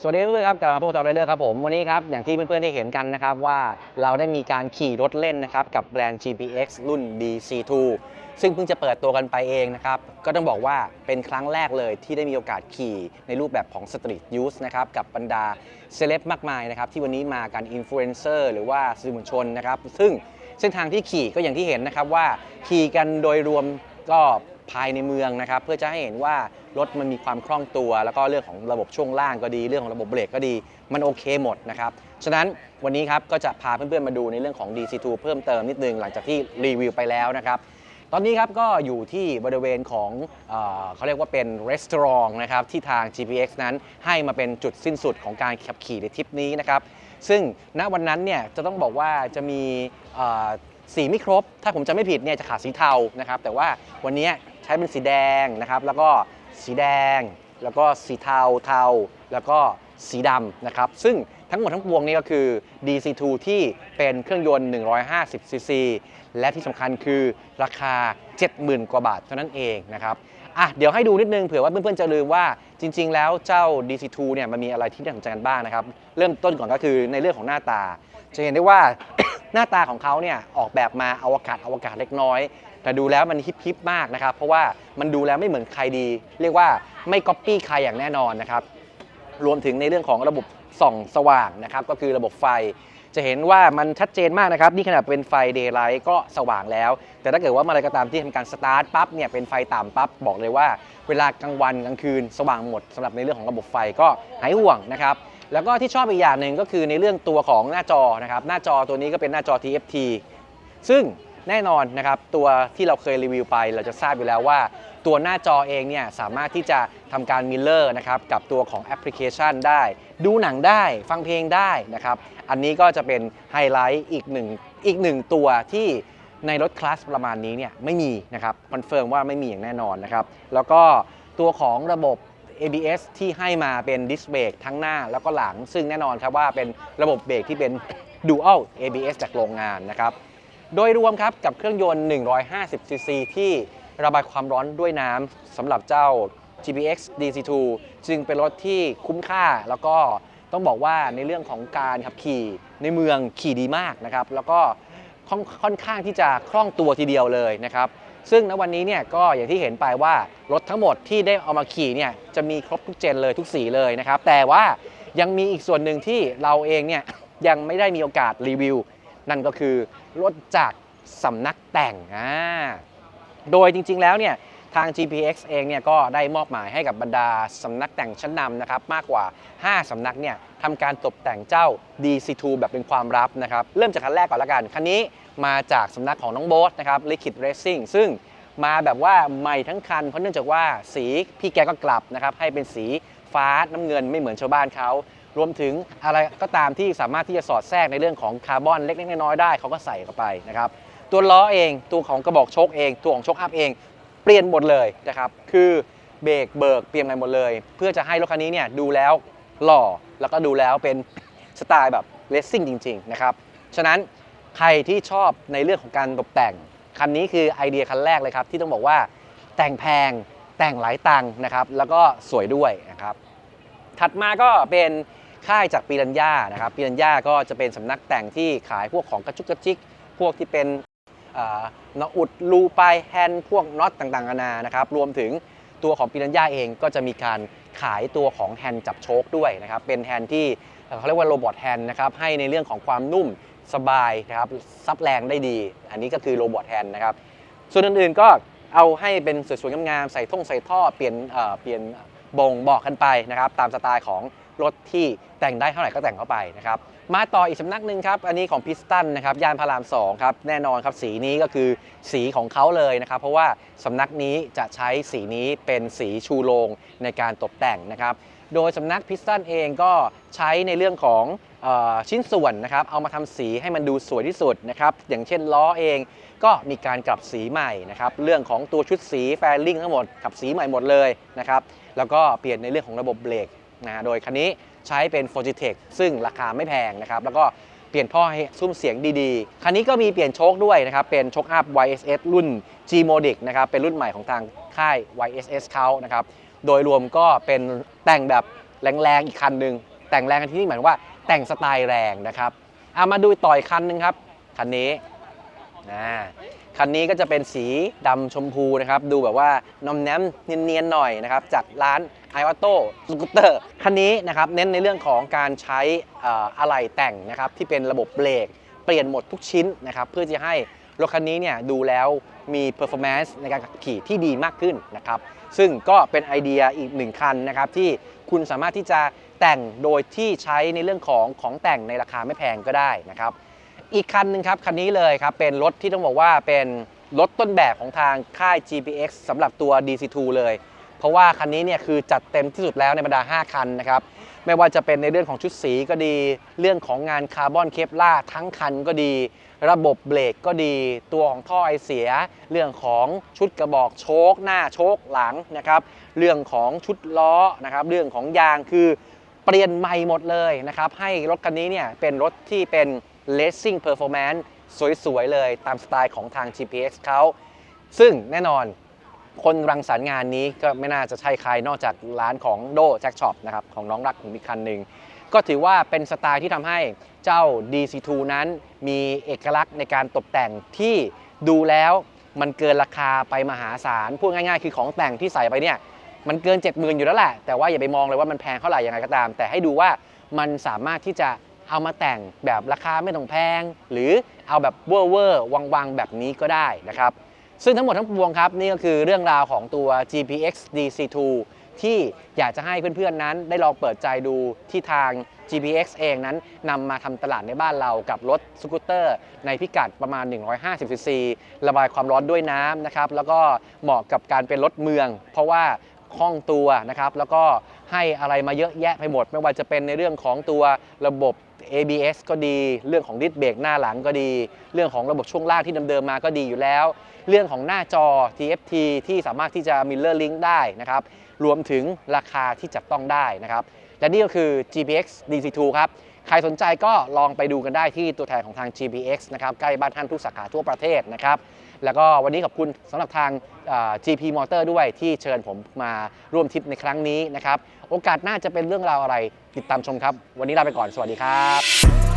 สวัสดีเพื่อนๆครับกลับมาพบกับเราเรื่อยๆครับผมวันนี้ครับอย่างที่เพื่อนๆได้เห็นกันนะครับว่าเราได้มีการขี่รถเล่นนะครับกับแบรนด์ GPX รุ่น DC2 ซึ่งเพิ่งจะเปิดตัวกันไปเองนะครับก็ต้องบอกว่าเป็นครั้งแรกเลยที่ได้มีโอกาสขี่ในรูปแบบของ Street Use นะครับกับบรรดาเซเลบมากมายนะครับที่วันนี้มากันอินฟลูเอนเซอร์หรือว่าสื่อมวลชนนะครับซึ่งเส้นทางที่ขี่ก็อย่างที่เห็นนะครับว่าขี่กันโดยรวมก็ ภายในเมืองนะครับ เพื่อจะให้เห็นว่ารถมันมีความคล่องตัว แล้วก็เรื่องของระบบช่วงล่างก็ดี เรื่องของระบบเบรกก็ดี มันโอเคหมดนะครับ ฉะนั้นวันนี้ครับก็จะพาเพื่อนๆมาดูในเรื่องของ DC2 เพิ่มเติมนิดนึงหลังจากที่รีวิวไปแล้วนะครับตอนนี้ครับก็อยู่ที่บริเวณของเออเขาเรียกว่าเป็นรีสอร์ทนะครับที่ทาง GPX นั้นให้มาเป็นจุดสิ้นสุดของการขับขี่ในทริปนี้นะครับซึ่งณวันนั้นเนี่ยจะต้องบอกว่าจะมีสีไม่ครบ ถ้าผมจะไม่ผิดเนี่ยจะขาดสีเทานะครับแต่ว่าวันนี้ ช้เป็นสีแดงนะครับ แล้วก็สีแดง แล้วก็สีเทาเทา แล้วก็สีดำนะครับ ซึ่งทั้งหมดทั้งปวงนี้ก็คือ DC2 ที่เป็นเครื่องยนต์ 150ซีซีและที่สำคัญคือราคา 70,000 กว่าบาทเท่านั้นเองนะครับอะเดี๋ยวให้ดูนิดนึงเผื่อว่าเพื่อนๆจะลืมว่าจริง ๆ แล้วเจ้า DC2 เนี่ยมันมีอะไรที่น่าสนใจกันบ้างนะครับ เริ่มต้นก่อนก็คือในเรื่องของหน้าตา จะเห็นได้ว่า หน้าตาของเขาเนี่ยออกแบบมาอวกาศอวกาศเล็กน้อย แต่ดูแล้วมันฮิปฮิปมากนะครับ เพราะว่ามันดูแล้วไม่เหมือนใครดี เรียกว่าไม่ก๊อปปี้ใครอย่างแน่นอนนะครับ รวมถึงในเรื่องของระบบส่องสว่างนะครับ ก็คือระบบไฟ จะเห็นว่ามันชัดเจนมากนะครับ นี่ขนาดเป็นไฟเดย์ไลท์ก็สว่างแล้ว แต่ถ้าเกิดว่ามื่อไรก็ตามที่ทำการสตาร์ทปั๊บเนี่ยเป็นไฟต่ำปั๊บบอกเลยว่า เวลากลางวันกลางคืนสว่างหมดสำหรับในเรื่องของระบบไฟก็หายห่วงนะครับแล้วก็ที่ชอบอีกอย่างหนึ่งก็คือในเรื่องตัวของหน้าจอนะครับ หน้าจอตัวนี้ก็เป็นหน้าจอ TFT ซึ่ง แน่นอนนะครับตัวที่เราเคยรีวิวไป เราจะทราบอยู่แล้วว่า ตัวหน้าจอเองเนี่ยสามารถที่จะทำการมิลเลอร์นะครับกับตัวของแอปพลิเคชันได้ ดูหนังได้ฟังเพลงได้นะครับอันนี้ก็จะเป็นไฮไลท์อีกหนึ่งอีกหนึ่งตัวที่ในรถคลาสประมาณนี้เนี่ยไม่มีนะครับคอนเฟิร์มว่าไม่มีอย่างแน่นอนนะครับแล้วก็ตัวของระบบ ABS ที่ให้มาเป็นดิสเบรกทั้งหน้าแล้วก็หลัง ซึ่งแน่นอนครับว่าเป็นระบบเบรกที่เป็น Dual ABS จากโรงงานนะครับ โดยรวมครับกับเครื่องยนต์ 150 ซีซีที่ระบายความร้อนด้วยน้ำสำหรับเจ้า GPX DC2 จึงเป็นรถที่คุ้มค่าแล้วก็ต้องบอกว่าในเรื่องของการขับขี่ในเมืองขี่ดีมากนะครับ แล้วก็ค่อนข้างที่จะคล่องตัวทีเดียวเลยนะครับ ซึ่งณวันนี้เนี่ยก็อย่างที่เห็นไปว่ารถทั้งหมดที่ได้เอามาขี่เนี่ยจะมีครบทุกเจนเลยทุกสีเลยนะครับ แต่ว่ายังมีอีกส่วนหนึ่งที่เราเองเนี่ยยังไม่ได้มีโอกาสรีวิว นั่นก็คือรถจากสำนักแต่งอ่าโดยจริงๆแล้วเนี่ยทาง GPX เองเนี่ยก็ได้มอบหมายให้กับบรรดาสำนักแต่งชั้นนำนะครับมากกว่า 5 สำนักเนี่ยทำการตกแต่งเจ้า DC2 แบบเป็นความลับนะครับเริ่มจากคันแรกก่อนละกัน คันนี้มาจากสำนักของน้องโบ๊ทนะครับ Liquid Racing ซึ่งมาแบบว่าใหม่ทั้งคัน เพราะเนื่องจากว่าสีพี่แกก็กลับนะครับให้เป็นสีฟ้าน้ำเงินไม่เหมือนชาวบ้านเขา รวมถึงอะไรก็ตามที่สามารถที่จะสอดแทรกในเรื่องของคาร์บอนเล็กๆน้อยๆได้เขาก็ใส่เข้าไปนะครับตัวล้อเองตัวของกระบอกโชคเองตัวของโชคอัพเองเปลี่ยนหมดเลยนะครับคือเบรกเบิกเปลี่ยนใหม่หมดเลย เพื่อจะให้รถคันนี้เนี่ยดูแล้วหล่อแล้วก็ดูแล้วเป็นสไตล์แบบเลสซิ่งจริงๆนะครับฉะนั้นใครที่ชอบในเรื่องของการตกแต่งคันนี้คือไอเดียคันแรกเลยครับ ที่ต้องบอกว่าแต่งแพงแต่งหลายตังค์นะครับ แล้วก็สวยด้วยนะครับ ถัดมาก็เป็น ค่ายจากปีรัญญานะครับปีรัญญาก็จะเป็นสำนักแต่งที่ขายพวกของกระจุกกระจิก พวกที่เป็นเนอุดรูปลายแฮนด์พวกน็อตต่างๆนานานะครับรวมถึงตัวของปีรัญญาเองก็จะมีการขายตัวของแฮนด์จับโชคด้วยนะครับเป็นแฮนด์ที่เขาเรียกว่าโรบอทแฮนด์นะครับให้ในเรื่องของความนุ่มสบายนะครับซับแรงได้ดี อันนี้ก็คือโรบอทแฮนด์นะครับส่วนอื่นๆก็เอาให้เป็นสวยๆงามๆใส่ท่งใส่ท่อเปลี่ยนเปลี่ยนบ่งบอกกันไปนะครับตามสไตล์ของ รถที่แต่งได้เท่าไหร่ก็แต่งเข้าไปนะครับมาต่ออีกสำนักหนึ่งครับ อันนี้ของพิสตันนะครับยานพาราม2ครับแน่นอนครับสีนี้ก็คือสีของเขาเลยนะครับ เพราะว่าสำนักนี้จะใช้สีนี้เป็นสีชูโรงในการตกแต่งนะครับโดยสำนักพิสตันเองก็ใช้ในเรื่องของออชิ้นส่วนนะครับ เอามาทำสีให้มันดูสวยที่สุดนะครับ อย่างเช่นล้อเองก็มีการกลับสีใหม่นะครับ เรื่องของตัวชุดสีแฟลิงทั้งหมดกลับสีใหม่หมดเลยนะครับ แล้วก็เปลี่ยนในเรื่องของระบบเบรก นะโดยคันนี้ใช้เป็น Fortitech ซึ่งราคาไม่แพงนะครับ แล้วก็เปลี่ยนท่อให้ซุ้มเสียงดีๆ คันนี้ก็มีเปลี่ยนโชคด้วยนะครับ เป็นโชคอัพ YSS รุ่น G Modic นะครับ เป็นรุ่นใหม่ของทางค่าย YSS เขานะครับ โดยรวมก็เป็นแต่งแบบแรงๆ อีกคันหนึ่ง แต่งแรงกันที่นี่หมายว่าแต่งสไตล์แรงนะครับเอามาดูต่อยคันหนึ่งครับ คันนี้นะคันนี้ก็จะเป็นสีดำชมพูนะครับ ดูแบบว่านอมแนมเนียนๆหน่อยนะครับ จากร้าน i อ o สกูตเตอร์คันนี้นะครับเน้นในเรื่องของการใช้เอ่ออะไหล่แต่งนะครับที่เป็นระบบเบรกเปลี่ยนหมดทุกชิ้นนะครับเพื่อจะให้รถคันนี้เนี่ยดูแล้วมี performance ในการขับขี่ที่ดีมากขึ้นนะครับซึ่งก็เป็นไอเดียอีกหนึ่งคันนะครับที่คุณสามารถที่จะแต่งโดยที่ใช้ในเรื่องของของแต่งในราคาไม่แพงก็ได้นะครับอีกคันหนึ่งครับคันนี้เลยครับเป็นรถที่ต้องบอกว่าเป็นรถต้นแบบของทางค่าย GPX สำหรับตัว DC2 เลย เพราะว่าคันนี้เนี่ยคือจัดเต็มที่สุดแล้วในบรรดา 5 คันนะครับไม่ว่าจะเป็นในเรื่องของชุดสีก็ดี เรื่องของงานคาร์บอนเคปล่าทั้งคันก็ดี ระบบเบรกก็ดี ตัวของท่อไอเสีย เรื่องของชุดกระบอกโชคหน้าโชคหลังนะครับเรื่องของชุดล้อนะครับเรื่องของยางคือเปลี่ยนใหม่หมดเลยนะครับให้รถคันนี้เนี่ยเป็นรถที่เป็น racing performance สวยๆเลยตามสไตล์ของทาง GPX เขาซึ่งแน่นอน คนรังสรรค์งานนี้ก็ไม่น่าจะใช่ใครนอกจากร้านของโดแจ็คช็อปนะครับของน้องรักผมอีกคันหนึ่งก็ถือว่าเป็นสไตล์ที่ทำให้เจ้า DC2 นั้นมีเอกลักษณ์ในการตกแต่งที่ดูแล้วมันเกินราคาไปมหาศาลพูดง่ายๆ คือของแต่งที่ใส่ไปเนี่ยมันเกิน 70,000 อยู่แล้วแหละ แต่ว่าอย่าไปมองเลยว่ามันแพงเท่าไหร่ยังไงก็ตาม แต่ให้ดูว่ามันสามารถที่จะเอามาแต่งแบบราคาไม่ต้องแพง หรือเอาแบบเวอร์เวอร์วังวังๆแบบนี้ก็ได้นะครับ ซึ่งทั้งหมดทั้งปวงครับ นี่ก็คือเรื่องราวของตัว GPX DC2 ที่อยากจะให้เพื่อนๆนั้นได้ลองเปิดใจดูที่ทาง GPX เองนั้นนำมาทำตลาดในบ้านเรากับรถสกูตเตอร์ ในพิกัดประมาณ 150 cc ระบายความร้อนด้วยน้ำนะครับ แล้วก็เหมาะกับการเป็นรถเมือง เพราะว่าคล่องตัวนะครับ แล้วก็ให้อะไรมาเยอะแยะไปหมด ไม่ว่าจะเป็นในเรื่องของตัวระบบ ABS ก็ดี เรื่องของดิสเบรกหน้าหลังก็ดี เรื่องของระบบช่วงล่างที่เดิมๆมาก็ดีอยู่แล้ว เรื่องของหน้าจอ TFT ที่สามารถที่จะมิลเลอร์ลิงก์ได้นะครับ รวมถึงราคาที่จับต้องได้นะครับ และนี่ก็คือ GPX DC2 ครับ ใครสนใจก็ลองไปดูกันได้ที่ตัวแทนของทาง GPX นะครับใกล้บ้านท่านทุกสาขาทั่วประเทศนะครับแล้วก็วันนี้ขอบคุณสำหรับทาง GP Motor ด้วยที่เชิญผมมาร่วมทริปในครั้งนี้นะครับโอกาสหน้าจะเป็นเรื่องราวอะไรติดตามชมครับ วันนี้ลาไปก่อนสวัสดีครับ